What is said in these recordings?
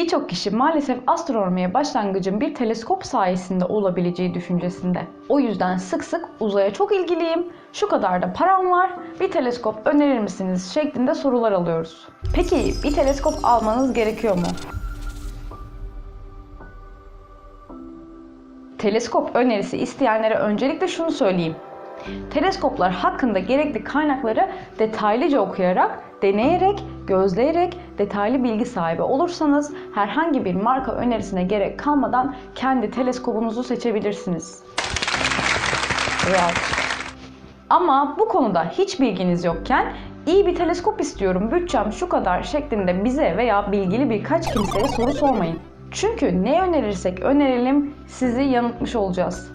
Birçok kişi maalesef astronomiye başlangıcın bir teleskop sayesinde olabileceği düşüncesinde. O yüzden sık sık uzaya çok ilgiliyim, şu kadar da param var, bir teleskop önerir misiniz şeklinde sorular alıyoruz. Peki bir teleskop almanız gerekiyor mu? Teleskop önerisi isteyenlere öncelikle şunu söyleyeyim. Teleskoplar hakkında gerekli kaynakları detaylıca okuyarak, deneyerek, gözleyerek detaylı bilgi sahibi olursanız herhangi bir marka önerisine gerek kalmadan kendi teleskobunuzu seçebilirsiniz. Rahat. Ama bu konuda hiç bilginiz yokken iyi bir teleskop istiyorum, bütçem şu kadar şeklinde bize veya bilgili birkaç kimseye soru sormayın. Çünkü ne önerirsek önerelim sizi yanıltmış olacağız.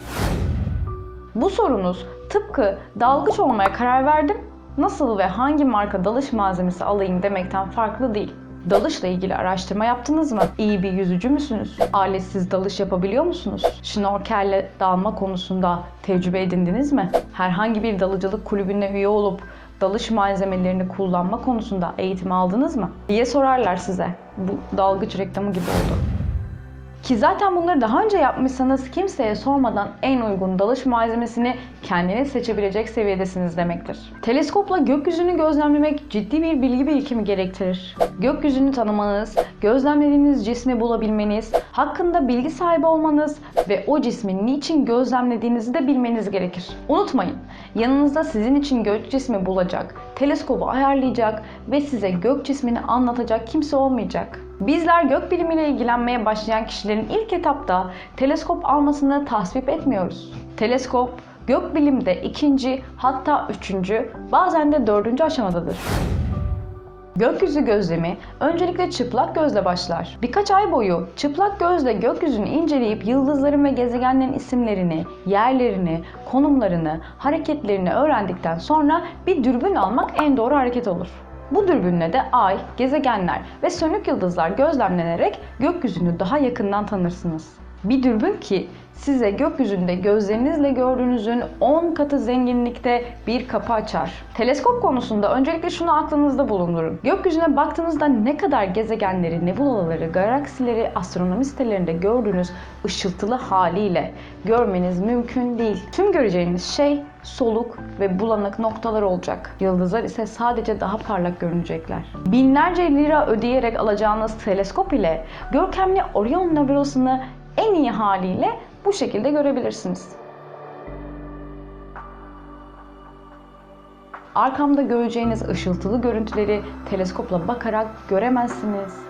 Bu sorunuz tıpkı dalgıç olmaya karar verdim, nasıl ve hangi marka dalış malzemesi alayım demekten farklı değil. Dalışla ilgili araştırma yaptınız mı? İyi bir yüzücü müsünüz? Aletsiz dalış yapabiliyor musunuz? Şnorkelle dalma konusunda tecrübe edindiniz mi? Herhangi bir dalıcılık kulübüne üye olup dalış malzemelerini kullanma konusunda eğitim aldınız mı? diye sorarlar size. Bu dalgıç reklamı gibi oldu. Ki zaten bunları daha önce yapmışsanız kimseye sormadan en uygun dalış malzemesini kendiniz seçebilecek seviyedesiniz demektir. Teleskopla gökyüzünü gözlemlemek ciddi bir bilgi birikimi gerektirir. Gökyüzünü tanımanız, gözlemlediğiniz cismi bulabilmeniz, hakkında bilgi sahibi olmanız ve o cismi niçin gözlemlediğinizi de bilmeniz gerekir. Unutmayın, yanınızda sizin için gök cismi bulacak, teleskobu ayarlayacak ve size gök cismini anlatacak kimse olmayacak. Bizler gök bilimiyle ilgilenmeye başlayan kişilerin ilk etapta teleskop almasını tasvip etmiyoruz. Teleskop gök bilimde ikinci hatta üçüncü bazen de dördüncü aşamadadır. Gökyüzü gözlemi öncelikle çıplak gözle başlar. Birkaç ay boyu çıplak gözle gökyüzünü inceleyip yıldızların ve gezegenlerin isimlerini, yerlerini, konumlarını, hareketlerini öğrendikten sonra bir dürbün almak en doğru hareket olur. Bu dürbünle de ay, gezegenler ve sönük yıldızlar gözlemlenerek gökyüzünü daha yakından tanırsınız. Bir dürbün ki size gökyüzünde gözlerinizle gördüğünüzün 10 katı zenginlikte bir kapı açar. Teleskop konusunda öncelikle şunu aklınızda bulundurun. Gökyüzüne baktığınızda ne kadar gezegenleri, nebulaları, galaksileri astronomi sitelerinde gördüğünüz ışıltılı haliyle görmeniz mümkün değil. Tüm göreceğiniz şey soluk ve bulanık noktalar olacak. Yıldızlar ise sadece daha parlak görünecekler. Binlerce lira ödeyerek alacağınız teleskop ile görkemli Orion nebulasını en iyi haliyle bu şekilde görebilirsiniz. Arkamda göreceğiniz ışıltılı görüntüleri teleskopla bakarak göremezsiniz.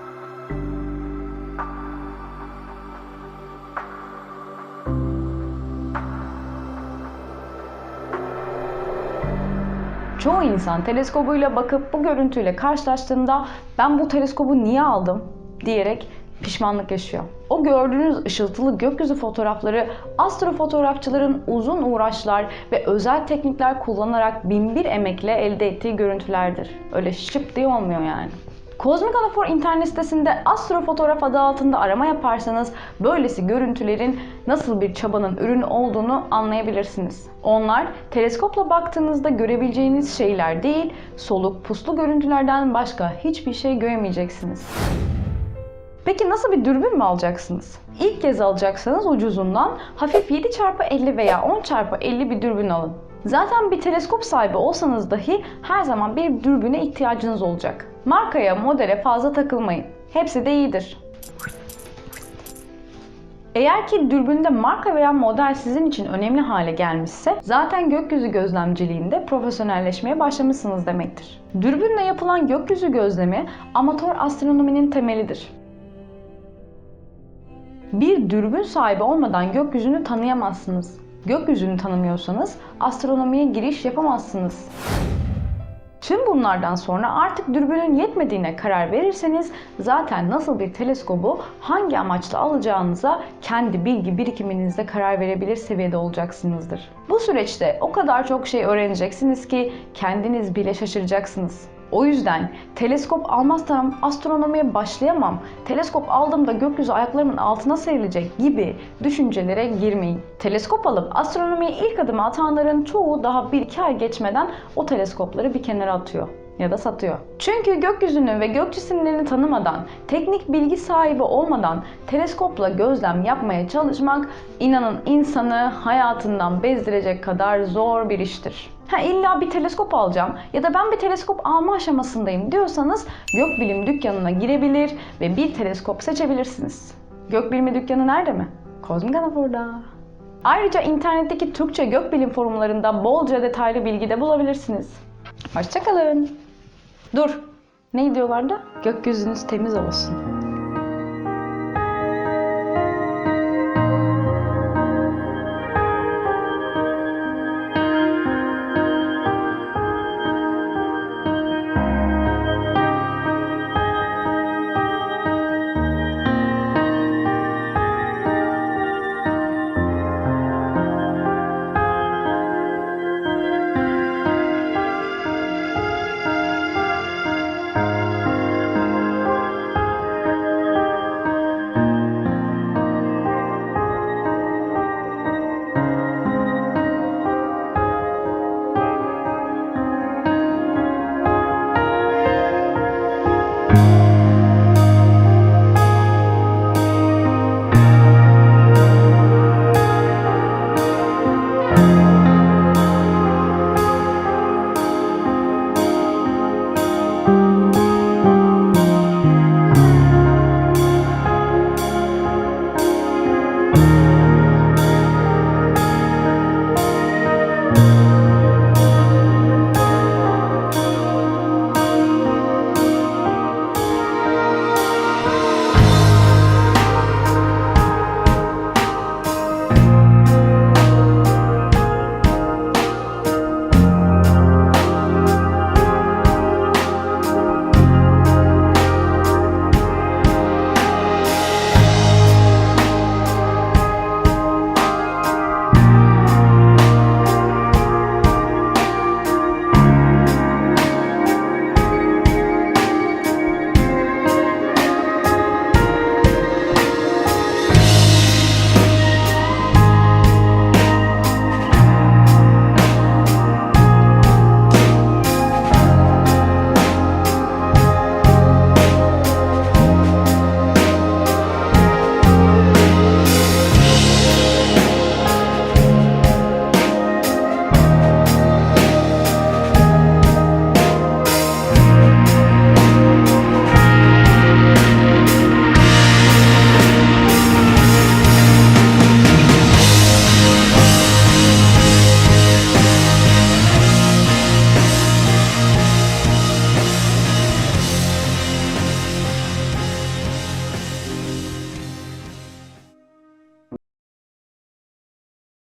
Çoğu insan teleskobuyla bakıp bu görüntüyle karşılaştığında ben bu teleskobu niye aldım diyerek pişmanlık yaşıyor. O gördüğünüz ışıltılı gökyüzü fotoğrafları astrofotoğrafçıların uzun uğraşlar ve özel teknikler kullanarak binbir emekle elde ettiği görüntülerdir. Öyle şıp diye olmuyor yani. Kozmik Anafor internet sitesinde astrofotoğraf adı altında arama yaparsanız böylesi görüntülerin nasıl bir çabanın ürünü olduğunu anlayabilirsiniz. Onlar teleskopla baktığınızda görebileceğiniz şeyler değil, soluk puslu görüntülerden başka hiçbir şey göremeyeceksiniz. Peki nasıl bir dürbün mü alacaksınız? İlk kez alacaksanız ucuzundan hafif 7x50 veya 10x50 bir dürbün alın. Zaten bir teleskop sahibi olsanız dahi her zaman bir dürbüne ihtiyacınız olacak. Markaya, modele fazla takılmayın. Hepsi de iyidir. Eğer ki dürbünde marka veya model sizin için önemli hale gelmişse zaten gökyüzü gözlemciliğinde profesyonelleşmeye başlamışsınız demektir. Dürbünle yapılan gökyüzü gözlemi amatör astronominin temelidir. Bir dürbün sahibi olmadan gökyüzünü tanıyamazsınız. Gökyüzünü tanımıyorsanız astronomiye giriş yapamazsınız. Tüm bunlardan sonra artık dürbünün yetmediğine karar verirseniz zaten nasıl bir teleskobu hangi amaçla alacağınıza kendi bilgi birikiminizde karar verebilir seviyede olacaksınızdır. Bu süreçte o kadar çok şey öğreneceksiniz ki kendiniz bile şaşıracaksınız. O yüzden teleskop almazsam astronomiye başlayamam, teleskop aldığımda gökyüzü ayaklarımın altına serilecek gibi düşüncelere girmeyin. Teleskop alıp astronomiye ilk adımı atanların çoğu daha 1-2 ay geçmeden o teleskopları bir kenara atıyor. ya da satıyor. Çünkü gökyüzünü ve gök cisimlerini tanımadan, teknik bilgi sahibi olmadan teleskopla gözlem yapmaya çalışmak inanın insanı hayatından bezdirecek kadar zor bir iştir. Ha illa bir teleskop alacağım ya da ben bir teleskop alma aşamasındayım diyorsanız gökbilim dükkanına girebilir ve bir teleskop seçebilirsiniz. Gökbilimi dükkanı nerede mi? Kozmik Anafor'da. Ayrıca internetteki Türkçe gökbilim forumlarında bolca detaylı bilgi de bulabilirsiniz. Hoşçakalın. Dur. Ne diyorlardı? Gökyüzünüz temiz olsun.